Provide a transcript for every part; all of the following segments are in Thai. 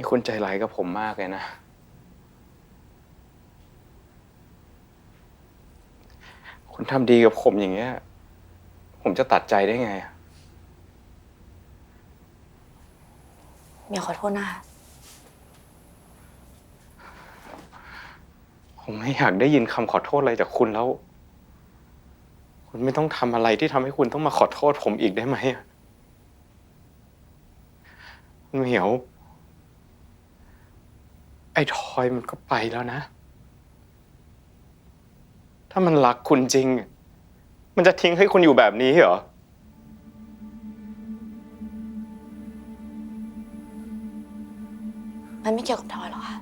นี่คุณใจร้ายกับผมมากเลยนะ คุณทำดีกับผมอย่างเงี้ย ผมจะตัดใจได้ไงอะเหมียวขอโทษนะคะผมไม่อยากได้ยินคำขอโทษอะไรจากคุณแล้ว คุณไม่ต้องทำอะไรที่ทำให้คุณต้องมาขอโทษผมอีกได้ไหมอะเหมียวไอ้ ทอยมันก็ไปแล้วนะ ถ้ามันรักคุณจริง มันจะทิ้งให้คุณอยู่แบบนี้เหรอ มันไม่เกี่ยวกับทอยหรอกค่ะ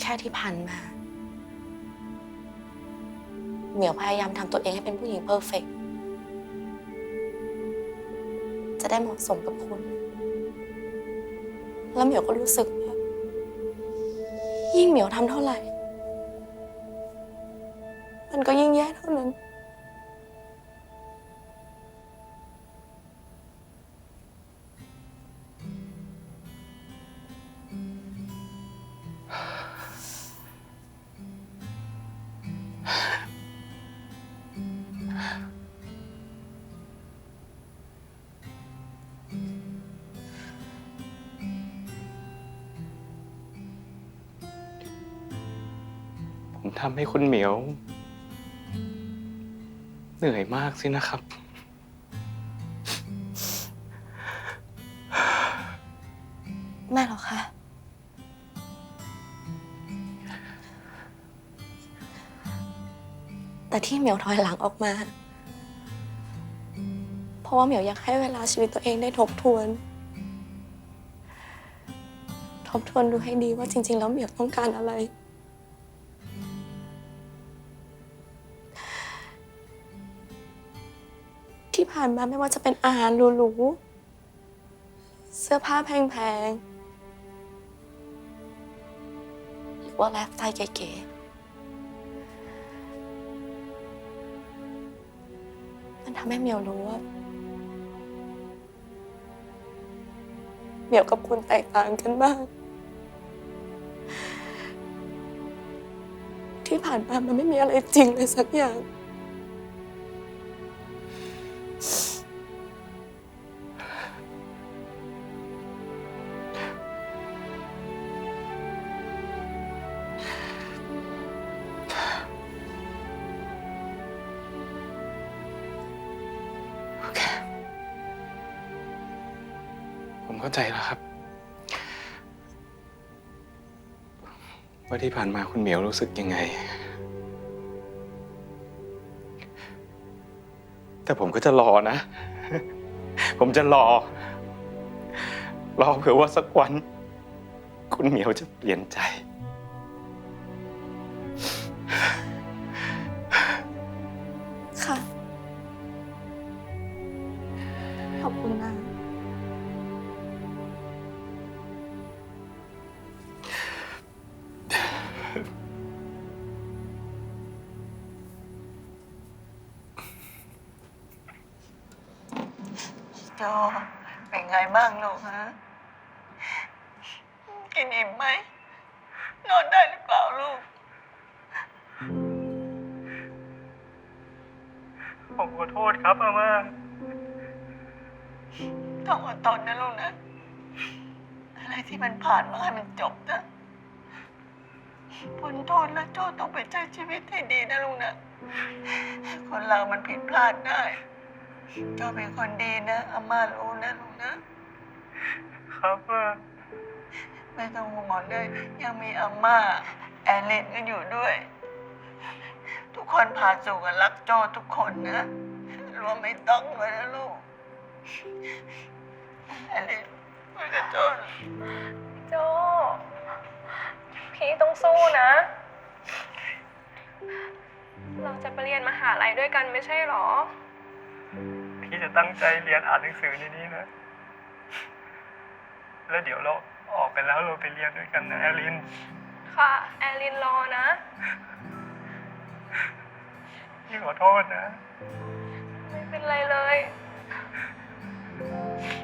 แค่ที่ผ่านมา เหมียวพยายามทำตัวเองให้เป็นผู้หญิงเพอร์เฟกต์จะได้เหมาะสมกับคุณ แล้วเหมียวก็รู้สึกว่ายิ่งเหมียวทำเท่าไหร่ มันก็ยิ่งแย่เท่านั้น ผมทำให้คุณเหมียว เหนื่อยมากสินะครับ ไม่หรอกค่ะ แต่ที่เหมียวถอยหลังออกมา เพราะว่าเหมียวอยากให้เวลาชีวิตตัวเองได้ทบทวน ทบทวนดูให้ดีว่าจริง ๆ แล้วเหมียวต้องการอะไร ผ่านมาไม่ว่าจะเป็นอาหารหรูๆ เสื้อผ้าแพงๆ หรือว่าไลฟ์สไตล์เก๋ๆ มันทำให้เหมียวรู้ว่าเหมียวกับคุณแตกต่างกันมาก ที่ผ่านมามันไม่มีอะไรจริงเลยสักอย่าง เข้าใจแล้วครับ ว่าที่ผ่านมาคุณเหมียวรู้สึกยังไง แต่ผมก็จะรอนะ ผมจะรอ รอเผื่อว่าสักวัน คุณเหมียวจะเปลี่ยนใจ โจเป็นไงบ้างลูกฮะ กินอิ่มไหม นอนได้หรือเปล่าลูก ผมขอโทษครับอาม่าต้องอดทนนะลูกนะ อะไรที่มันผ่านมาให้มันจบนะพ้นโทษแล้วโจต้องไปใช้ชีวิตให้ดีนะลูกนะ คนเรามันผิดพลาดได้ โจเป็นคนดีนะอาม่ารู้นะลูกนะ ครับอาไม่ต้องห่วงเลย ยังมีอาม่าแอลเลนก็อยู่ด้วย ทุกคนพาสู่กันรักโจทุกคนนะ รวมไม่ต้องเลยนะลูกแอลเลนคุยกับโจหน่อยโจ พี่ต้องสู้นะ เราจะไปเรียนมหาลัยด้วยกันไม่ใช่หรอ พี่จะตั้งใจเรียนอ่านหนังสือในนี้นะ แล้วเดี๋ยวเราออกไปแล้วเราไปเรียนด้วยกันนะแอลิน ค่ะ แอลินรอนะ พี่ขอโทษนะ ไม่เป็นไรเลยผ